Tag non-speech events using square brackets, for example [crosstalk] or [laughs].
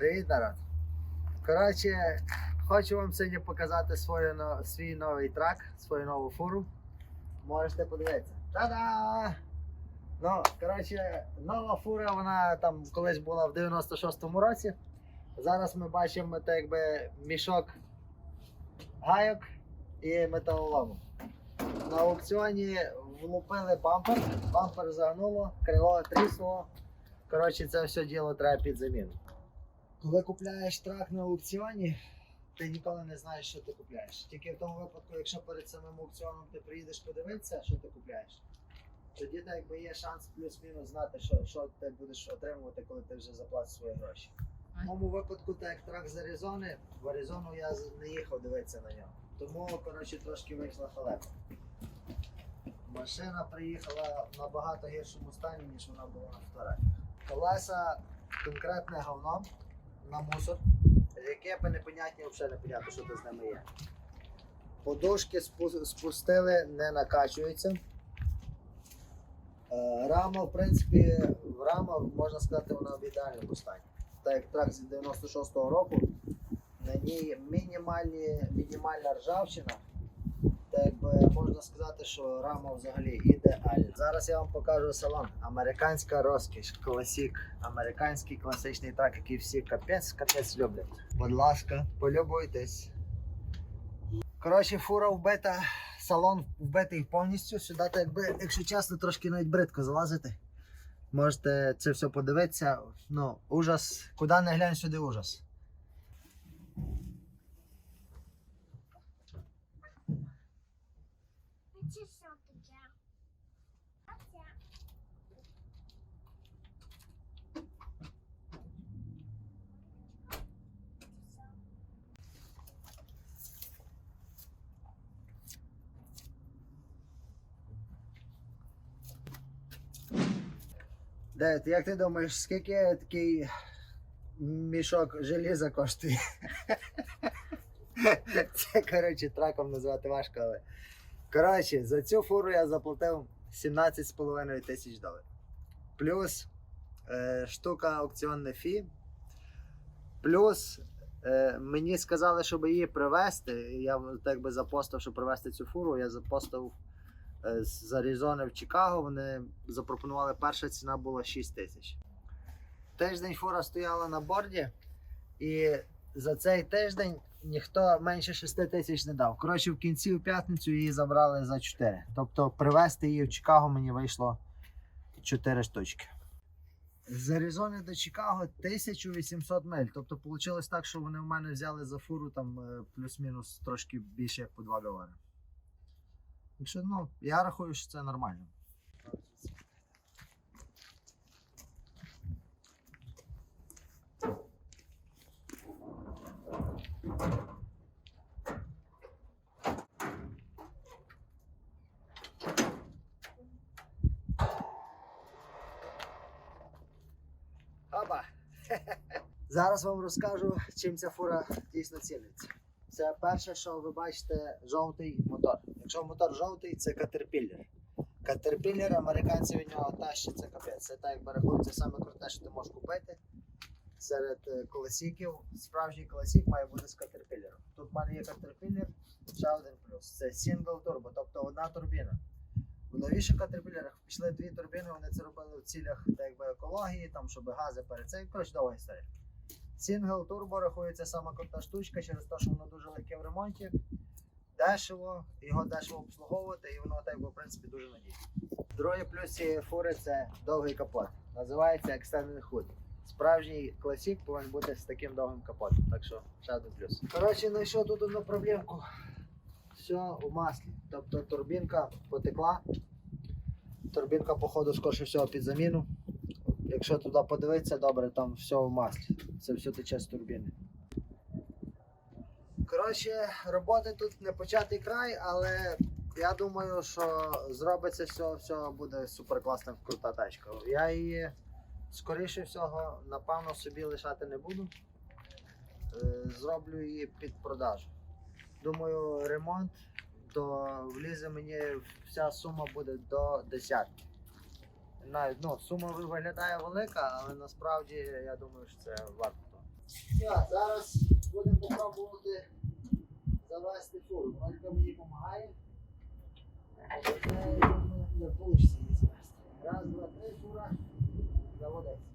Привіт, народ. Коротше, хочу вам сьогодні показати свою, свій новий трак, свою нову фуру. Можете подивитися. Та-да! Ну, коротше, нова фура, вона там колись була в 96-му році. Зараз ми бачимо так якби мішок гайок і металолому. На аукціоні влупили бампер, бампер загнуло, крило трісло. Коротше, це все діло треба під заміну. Коли купляєш трак на аукціоні, ти ніколи не знаєш, що ти купляєш. Тільки в тому випадку, якщо перед самим аукціоном ти приїдеш подивитися, що ти купляєш, тоді так якби є шанс плюс-мінус знати, що, що ти будеш отримувати, коли ти вже заплатиш свої гроші. В моєму випадку, так як трак з Аризони, в Аризону я не їхав дивитися на нього. Тому, коротше, трошки вийшла халепа. Машина приїхала в набагато гіршому стані, ніж вона була на фотографіях. Колеса конкретне говно на мусор, яке би непонятні, взагалі непонятно, що це з ними є. Подушки спустили, не накачуються. Е, Рама, в принципі, рама, можна сказати, вона в ідеальному стані. Так як трак з 96-го року, на ній мінімальна ржавчина. Так якби можна сказати, що рама взагалі ідеальна. Зараз я вам покажу салон. Американська розкіш, класік, американський класичний трак, який всі капець, капець люблять. Будь ласка, полюбуйтесь. Коротше, фура вбита, салон вбитий повністю. Сюди, так якби, якщо чесно, трошки навіть бридко залазити. Можете це все подивитися. Ну, ужас. Куди не глянь сюди ужас. Це що таке? Оце. Дед, як ти думаєш, скільки такий мішок желіза коштує? [laughs] Це, коротше, траком назвати важко, але. Коротше, за цю фуру я заплатив 17,5 тисяч доларів. Плюс е, штука аукціонне фі. Плюс е, мені сказали, щоб її привезти. Я так би запостив, щоб привезти цю фуру. Я запостив е, з Аризони в Чикаго. Вони запропонували, перша ціна була 6 тисяч. Тиждень фура стояла на борді, і за цей тиждень ніхто менше 6 тисяч не дав. Коротше, в кінці в п'ятницю її забрали за 4. Тобто привезти її в Чикаго мені вийшло 4 штучки. З Аризони до Чикаго 1800 миль. Тобто вийшло так, що вони в мене взяли за фуру там е, плюс-мінус трошки більше як по 2 долари. Так що, ну, я рахую, що це нормально. Зараз вам розкажу, чим ця фура дійсно ціниться. Це перше, що ви бачите, жовтий мотор. Якщо мотор жовтий, це катерпіллер. Катерпіллер, американці від нього тащать, це капець. Це так якби рахується саме круте, що ти можеш купити. Серед е, колесіків справжній колесік має бути з катерпіллером. Тут в мене є катерпіллер, ще один плюс. Це сингл турбо, тобто одна турбіна. У новіших катерпілерах пішли дві турбіни, вони це робили в цілях так якби, екології, там, щоб гази перед цим. Коротше, довга історія. Сингл турбо рахується сама крута штучка через те, що воно дуже легке в ремонті, дешево, його дешево обслуговувати, і воно так, в принципі, дуже надійне. Другий плюс цієї фури це довгий капот. Називається Extended Hood. Справжній класік повинен бути з таким довгим капотом. Так що ще один плюс. Коротше, знайшов тут одну проблемку. Все у маслі. Тобто турбінка потекла. Турбінка, походу, скорше всього під заміну. Якщо туди подивитися, добре, там все в маслі. Це все тече з турбіни. Коротше, роботи тут не початий край, але я думаю, що зробиться все, все буде супер класна крута тачка. Я її скоріше всього, напевно, собі лишати не буду. Е, Зроблю її під продажу. Думаю, ремонт то влізе мені вся сума буде до десятки. Навіть ну, сума виглядає велика, але насправді я думаю, що це варто. Так, зараз будемо спробувати завести фуру. Ольга мені допомагає. Раз, два, три, фура. Заводиться.